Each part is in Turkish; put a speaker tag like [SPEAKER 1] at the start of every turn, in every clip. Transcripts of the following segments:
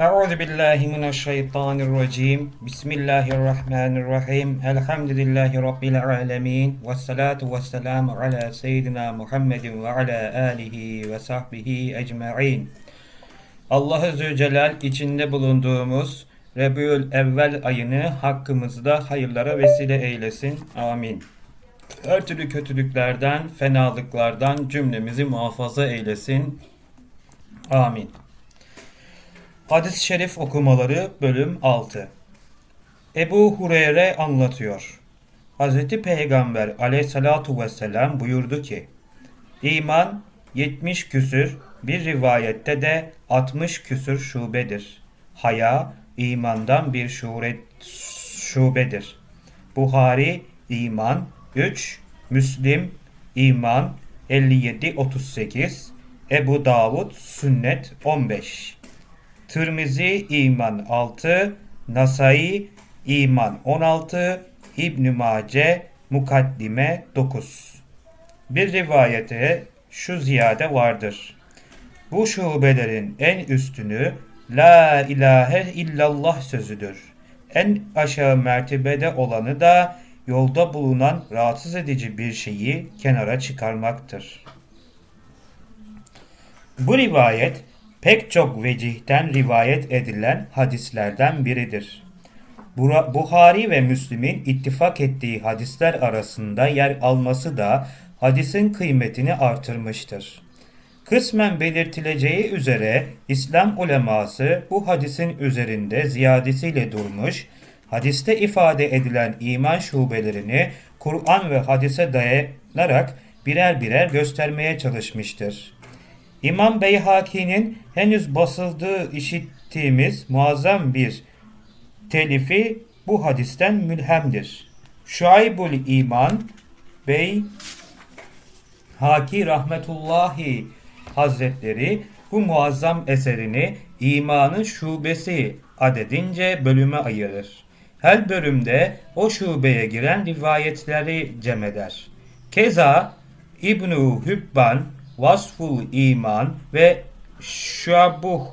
[SPEAKER 1] Euzu billahi mineşşeytanirracim. Bismillahirrahmanirrahim. Elhamdülillahi rabbil alamin. Ves salatu vesselam ala seyyidina Muhammedin ve ala alihi ve sahbihi ecmaîn. Allah Azze ve içinde bulunduğumuz Rebül Evvel ayını hakkımızda hayırlara vesile eylesin. Amin. Her türlü kötülüklerden, fenalıklardan cümlemizi muhafaza eylesin. Amin. Hadis-i şerif okumaları bölüm 6 Ebu Hureyre anlatıyor. Hazreti Peygamber aleyhissalatu vesselam buyurdu ki İman 70 küsür bir rivayette de 60 küsür şubedir. Haya imandan bir şure, şubedir. Buhari iman 3, Müslim iman 57-38, Ebu Davud sünnet 15. Tirmizi iman 6, Nasai iman 16, İbn Mace mukaddime 9. Bir rivayete şu ziyade vardır. Bu şubelerin en üstünü La ilahe illallah sözüdür. En aşağı mertebede olanı da yolda bulunan rahatsız edici bir şeyi kenara çıkarmaktır. Bu rivayet pek çok vecihten rivayet edilen hadislerden biridir. Buhari ve Müslim'in ittifak ettiği hadisler arasında yer alması da hadisin kıymetini artırmıştır. Kısmen belirtileceği üzere İslam uleması bu hadisin üzerinde ziyadesiyle durmuş, hadiste ifade edilen iman şubelerini Kur'an ve hadise dayanarak birer birer göstermeye çalışmıştır. İmam Beyhaki'nin henüz basıldığı işittiğimiz muazzam bir telifi bu hadisten mülhemdir. Şuaybul İman Bey Haki Rahmetullahi Hazretleri bu muazzam eserini imanın şubesi adedince bölüme ayırır. Her bölümde o şubeye giren rivayetleri cem eder. Keza İbn-i Hübban, Vasful İman ve Şabuh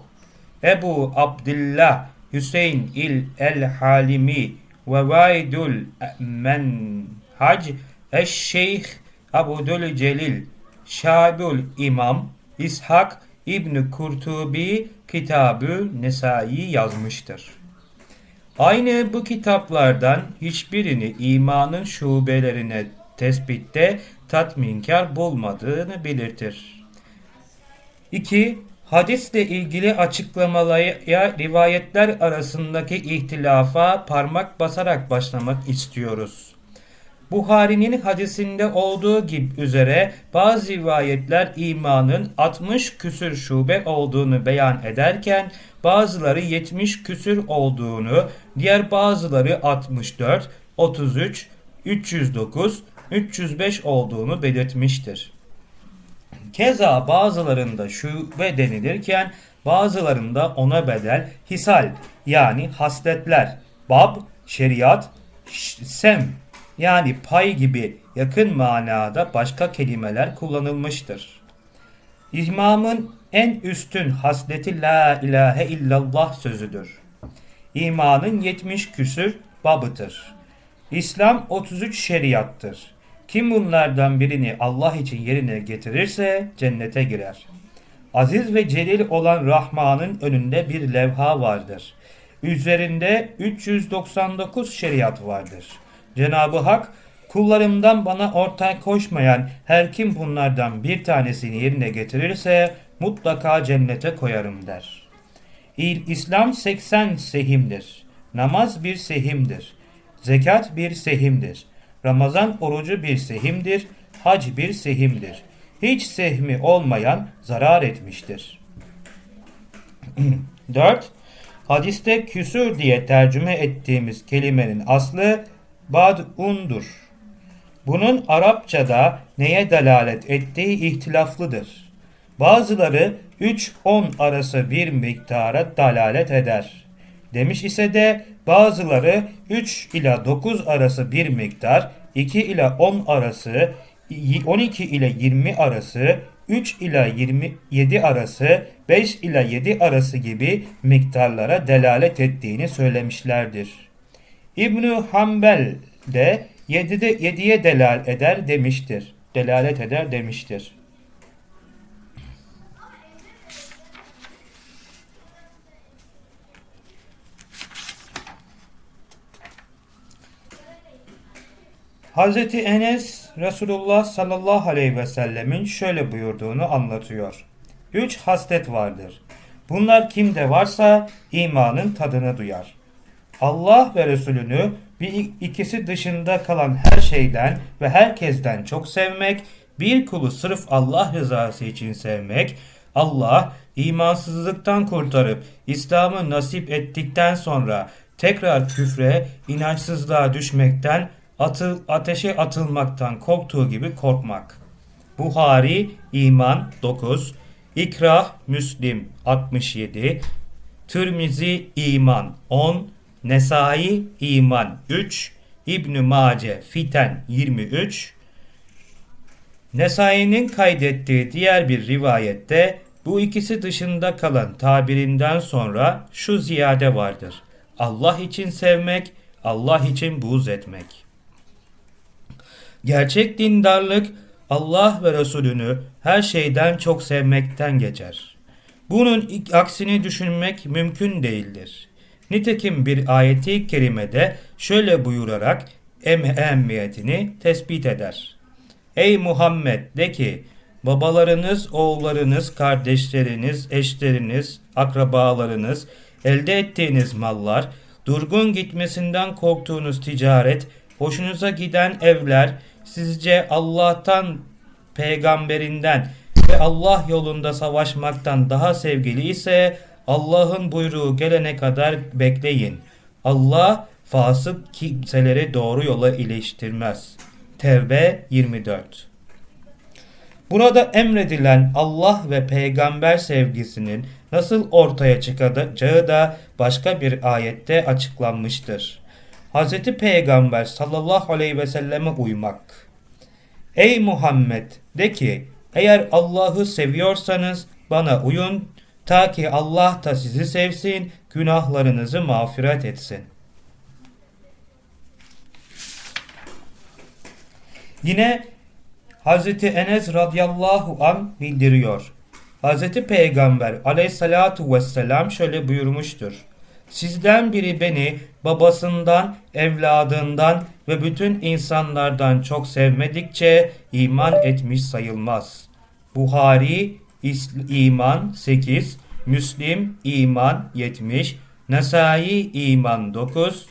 [SPEAKER 1] Ebu Abdullah Hüseyin il el Halimi ve Vaidul Menhac Eşşeyh Abdül Celil Şabul İmam İshak İbn Kurtubi Kitabı Nesai yazmıştır. Aynı bu kitaplardan hiçbirini imanın şubelerine tespitte tatminkar bulmadığını belirtir. 2. Hadisle ilgili açıklamalara rivayetler arasındaki ihtilafa parmak basarak başlamak istiyoruz. Buhari'nin hadisinde olduğu gibi üzere bazı rivayetler imanın 60 küsür şube olduğunu beyan ederken bazıları 70 küsür olduğunu, diğer bazıları 64, 33, 309, 305 olduğunu belirtmiştir. Keza bazılarında şube denilirken bazılarında ona bedel hisal yani hasletler, bab, şeriat, sem yani pay gibi yakın manada başka kelimeler kullanılmıştır. İmamın en üstün hasleti la ilahe illallah sözüdür. İmanın 70 küsür babıtır. İslam 33 şeriattır. Kim bunlardan birini Allah için yerine getirirse cennete girer. Aziz ve celil olan Rahman'ın önünde bir levha vardır. Üzerinde 399 şeriat vardır. Cenab-ı Hak kullarımdan bana ortak koşmayan her kim bunlardan bir tanesini yerine getirirse mutlaka cennete koyarım der. İl İslam 80 sehimdir. Namaz bir sehimdir. Zekat bir sehimdir. Ramazan orucu bir sehimdir. Hac bir sehimdir. Hiç sehmi olmayan zarar etmiştir. 4. Hadiste küsür diye tercüme ettiğimiz kelimenin aslı bad'undur. Bunun Arapçada neye delalet ettiği ihtilaflıdır. Bazıları 3-10 arası bir miktara dalalet eder. Demiş ise de bazıları 3 ila 9 arası bir miktar, 2 ila 10 arası, 12 ile 20 arası, 3 ila 27 arası, 5 ila 7 arası gibi miktarlara delalet ettiğini söylemişlerdir. İbnü Hanbel de 7'de 7'ye delal eder demiştir. Delalet eder demiştir. Hazreti Enes Resulullah sallallahu aleyhi ve sellemin şöyle buyurduğunu anlatıyor. Üç haslet vardır. Bunlar kimde varsa imanın tadını duyar. Allah ve Resulünü bir ikisi dışında kalan her şeyden ve herkesten çok sevmek, bir kulu sırf Allah rızası için sevmek, Allah imansızlıktan kurtarıp İslam'ı nasip ettikten sonra tekrar küfre, inançsızlığa düşmekten, atıl, ateşe atılmaktan korktuğu gibi korkmak. Buhari İman 9, İkrah Müslim 67, Tirmizi İman 10, Nesai İman 3, İbn Mace Fiten 23, Nesai'nin kaydettiği diğer bir rivayette bu ikisi dışında kalan tabirinden sonra şu ziyade vardır. Allah için sevmek, Allah için buğz etmek. Gerçek dindarlık Allah ve Resulünü her şeyden çok sevmekten geçer. Bunun aksini düşünmek mümkün değildir. Nitekim bir ayeti kerimede şöyle buyurarak em ehemmiyetini tespit eder. Ey Muhammed de ki babalarınız, oğullarınız, kardeşleriniz, eşleriniz, akrabalarınız, elde ettiğiniz mallar, durgun gitmesinden korktuğunuz ticaret, hoşunuza giden evler, sizce Allah'tan, peygamberinden ve Allah yolunda savaşmaktan daha sevgili ise Allah'ın buyruğu gelene kadar bekleyin. Allah fasık kimseleri doğru yola iliştirmez. Tevbe 24 Burada emredilen Allah ve peygamber sevgisinin nasıl ortaya çıkacağı da başka bir ayette açıklanmıştır. Hz. Peygamber sallallahu aleyhi ve selleme uymak. Ey Muhammed de ki eğer Allah'ı seviyorsanız bana uyun ta ki Allah da sizi sevsin, günahlarınızı mağfiret etsin. Yine Hazreti Enes radıyallahu an bildiriyor. Hazreti Peygamber aleyhissalatu vesselam şöyle buyurmuştur. Sizden biri beni babasından, evladından ve bütün insanlardan çok sevmedikçe iman etmiş sayılmaz. Buhari İman 8, Müslim İman 70, Nesai İman 9.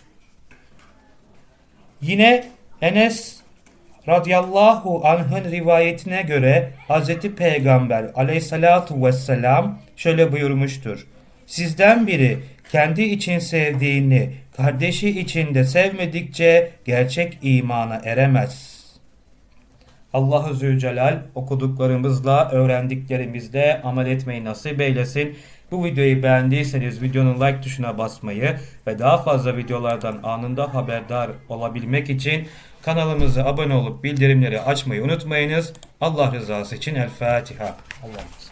[SPEAKER 1] Yine Enes radıyallahu anh'ın rivayetine göre Hz. Peygamber aleyhissalatu vesselam şöyle buyurmuştur. Sizden biri kendi için sevdiğini kardeşi için de sevmedikçe gerçek imana eremez. Allah-u Zülcelal okuduklarımızla, öğrendiklerimizle amel etmeyi nasip eylesin. Bu videoyu beğendiyseniz videonun like tuşuna basmayı ve daha fazla videolardan anında haberdar olabilmek için kanalımıza abone olup bildirimleri açmayı unutmayınız. Allah rızası için El Fatiha. Allah